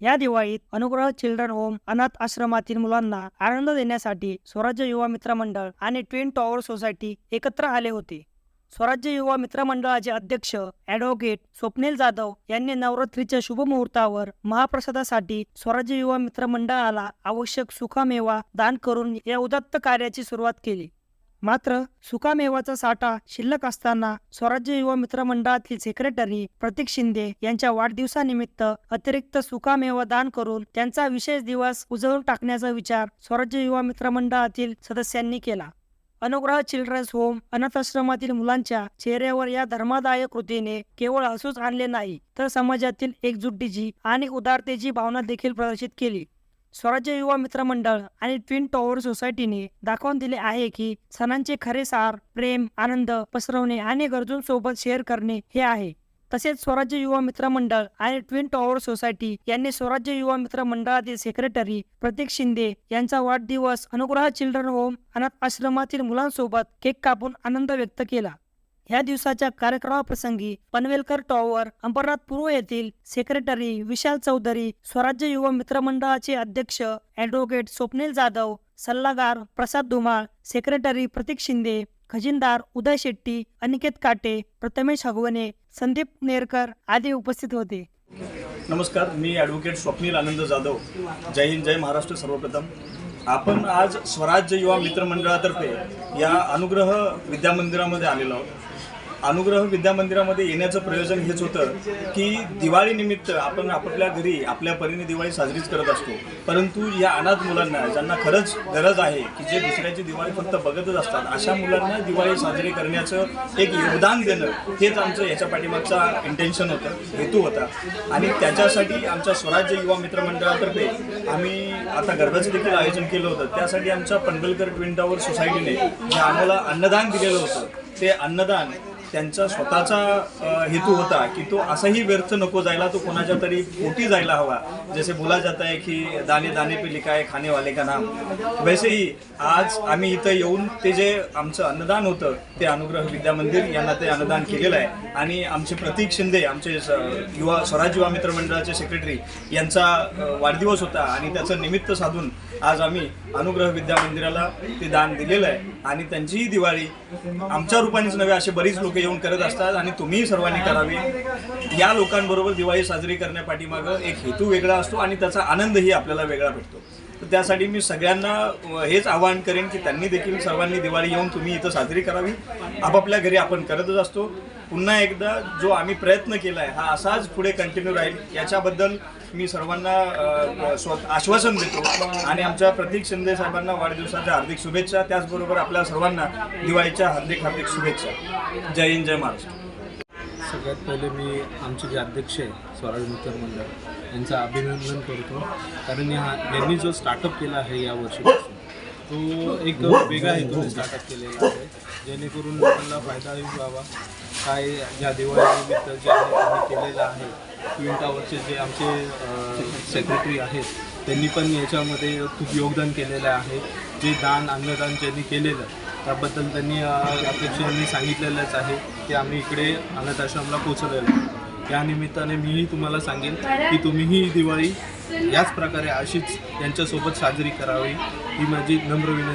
या दिवाळीत अनुग्रह चिल्ड्रन होम अनाथ आश्रमातील मुलांना आनंद देण्यासाठी स्वराज्य युवा मित्र मंडळ आणि ट्विन टॉवर सोसायटी एकत्र आले होते. स्वराज्य युवा मित्र मंडळाचे अध्यक्ष ॲडव्होकेट स्वप्नील जाधव यांनी नवरात्रीच्या शुभ मुहूर्तावर महाप्रसादासाठी स्वराज्य युवा मित्र मंडळाला आवश्यक सुखामेवा दान करून या उदात्त कार्याची सुरुवात केली. मात्र सुकामेवाचा साठा शिल्लक असताना स्वराज्य युवा मित्र मंडळातील सेक्रेटरी प्रतीक शिंदे यांच्या वाढदिवसानिमित्त अतिरिक्त सुकामेवा दान करून त्यांचा विशेष दिवस उजळून टाकण्याचा विचार स्वराज्य युवा मित्र मंडळातील सदस्यांनी केला. अनुग्रह चिल्ड्रन्स होम अनाथाश्रमातील मुलांच्या चेहऱ्यावर या धर्मादाय कृतीने केवळ हसूच आणले नाही तर समाजातील एकजुटीची आणि उदारतेची भावना देखील प्रदर्शित केली. स्वराज्य युवा मित्र मंडळ आणि ट्विन टॉवर सोसायटीने दाखवून दिले आहे की सणांचे खरे सार प्रेम आनंद पसरवणे आणि गरजूंसोबत शेअर करणे हे आहे. तसेच स्वराज्य युवा मित्र मंडळ आणि ट्विन टॉवर सोसायटी यांनी स्वराज्य युवा मित्र मंडळातील सेक्रेटरी प्रतीक शिंदे यांचा वाढदिवस अनुग्रह चिल्ड्रन होम अनाथ आश्रमातील मुलांसोबत केक कापून आनंद व्यक्त केला. या दिवसाच्या कार्यक्रमाप्रसंगी पनवेलकर टॉवर अंबरनाथ पूर्व येथील सेक्रेटरी विशाल चौधरी स्वराज्य युवा मित्र मंडळाचे अध्यक्ष ॲडव्होकेट स्वप्नील जाधव सल्लागार प्रसाद धुमाळ सेक्रेटरी प्रतीक शिंदे खजिनदार उदय शेट्टी अनिकेत काटे प्रथमेश हगवणे संदीप नेरकर आदी उपस्थित होते. नमस्कार मी ॲडव्होकेट स्वप्नील आनंद जाधव. जय हिंद जय महाराष्ट्र सर्वप्रथम. आपण आज स्वराज्य युवा मित्र मंडळातर्फे या अनुग्रह विद्यामंदिरामध्ये आलेलो आहोत. अनुग्रह विद्यामंदिरामध्ये येण्याचं प्रयोजन हेच होतं की दिवाळीनिमित्त आपण आपापल्या घरी आपल्या परीने दिवाळी साजरीच करत असतो. परंतु या अनाथ मुलांना ज्यांना खरंच गरज आहे की जे दुसऱ्याची दिवाळी फक्त बघतच असतात अशा मुलांना दिवाळी साजरी करण्याचं एक योगदान देणं हेच आमचं याच्या पाठीमागचा इंटेन्शन होतं हेतू होता. आणि त्याच्यासाठी आमच्या स्वराज्य युवा मित्रमंडळातर्फे आम्ही आता गरबाचं देखील आयोजन केलं होतं. त्यासाठी आमच्या पनवेलकर ट्विन टॉवर सोसायटीने जे आम्हाला अन्नदान दिलेलं होतं ते अन्नदान त्यांचा स्वतःचा हेतू होता की तो असाही व्यर्थ नको जायला तो कोणाच्या तरी पोटी जायला हवा. जसे बोला जात आहे की दाने दाने पे लिखा आहे खाने वाले का नाम. वैसेही आज आम्ही इथं येऊन ते जे आमचं अन्नदान होतं ते अनुग्रह विद्या मंदिर यांना ते अन्नदान केलेलं आहे. आणि आमचे प्रतीक शिंदे आमचे युवा स्वराज युवा मित्र मंडळाचे सेक्रेटरी यांचा वाढदिवस होता. आणि त्याचं निमित्त साधून आज आम्ही अनुग्रह विद्या मंदिराला ते दान दिलेलं आहे. आणि त्यांचीही दिवाळी आमच्या रूपानेच नव्हे असे बरीच लोक येऊन करत असतात आणि तुम्ही सर्वांनी करावी. या लोकांबरोबर दिवाळी साजरी करण्यापाठीमागं एक हेतू वेगळा असतो आणि त्याचा आनंदही आपल्याला वेगळा भेटतो. तर त्यासाठी मी सगळ्यांना हेच आवाहन करेन की त्यांनी देखील सर्वांनी दिवाळी येऊन तुम्ही इथं साजरी करावी. आपापल्या घरी आपण करतच असतो. पुन्हा एकदा जो आम्ही प्रयत्न केला आहे हा असाच पुढे कंटिन्यू राहील. याच्याबद्दल मी सर्वांना स्व आश्वासन देतो. आणि आमच्या प्रतीक शिंदे साहेबांना वाढदिवसाच्या हार्दिक शुभेच्छा. त्याचबरोबर आपल्या सर्वांना दिवाळीच्या हार्दिक हार्दिक शुभेच्छा. जय हिंद जय महाराष्ट्र. सगळ्यात पहिले मी आमचे जे अध्यक्ष आहे स्वराज मित्र मंडळ यांचं अभिनंदन करतो. कारण हा यांनी जो स्टार्टअप केला आहे या वर्षीपासून तो एक वेगळा हेतूने स्टार्टअप केलेला आहे. जेणेकरून लोकांना फायदाही व्हावा. काय ज्या दिवाळीनिमित्त जे आहे त्यांनी केलेलं आहे ट्विन टावरचे जे आमचे सेक्रेटरी आहेत त्यांनी पण याच्यामध्ये खूप योगदान केलेलं आहे. जे दान अन्नदान ज्यांनी केलेलं त्याबद्दल त्यांनी अ, सांगितलेलंच आहे की आम्ही इकडे अनाथाश्रमला आश्रमला आहे या निमित्ताने मीही तुम्हाला सांगेन की तुम्हीही ही दिवाळी याच प्रकारे अशीच यांच्यासोबत साजरी करावी ही माझी नम्र विनंती